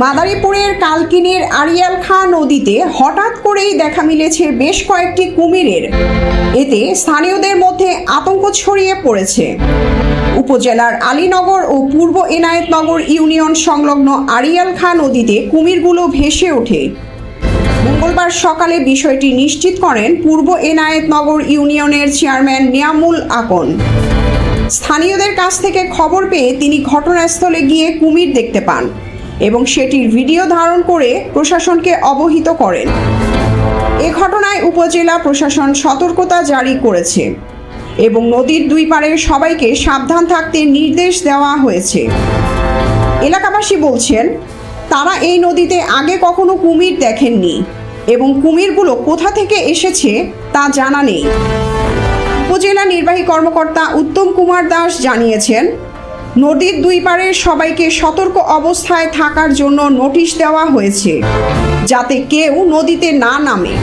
মাদারীপুরের কালকিনির আরিয়াল খাঁ নদীতে হঠাৎ করেই দেখা মিলেছে বেশ কয়েকটি কুমিরের। এতে স্থানীয়দের মধ্যে আতঙ্ক ছড়িয়ে পড়েছে। উপজেলার আলীনগর ও পূর্ব এনায়েতনগর ইউনিয়ন সংলগ্ন আরিয়াল খাঁ নদীতে কুমিরগুলো ভেসে ওঠে। মঙ্গলবার সকালে বিষয়টি নিশ্চিত করেন পূর্ব এনায়েতনগর ইউনিয়নের চেয়ারম্যান নিয়ামুল আকন। স্থানীয়দের কাছ থেকে খবর পেয়ে তিনি ঘটনাস্থলে গিয়ে কুমির দেখতে পান। এবং সেটির ভিডিও ধারণ করে প্রশাসনকে অবহিত করেন। এ ঘটনায় উপজেলা প্রশাসন সতর্কতা জারি করেছে এবং নদীর দুই পাড়ের সবাইকে সাবধান থাকতে নির্দেশ দেওয়া হয়েছে। এলাকাবাসী বলছেন, তারা এই নদীতে আগে কখনো কুমির দেখেননি এবং কুমিরগুলো কোথা থেকে এসেছে তা জানা নেই। উপজেলা নির্বাহী কর্মকর্তা উত্তম কুমার দাস জানিয়েছেন নদীর দুই পারের সবাইকে সতর্ক অবস্থায় থাকার জন্য নোটিশ দেওয়া হয়েছে, যাতে কেউ নদীতে না নামে।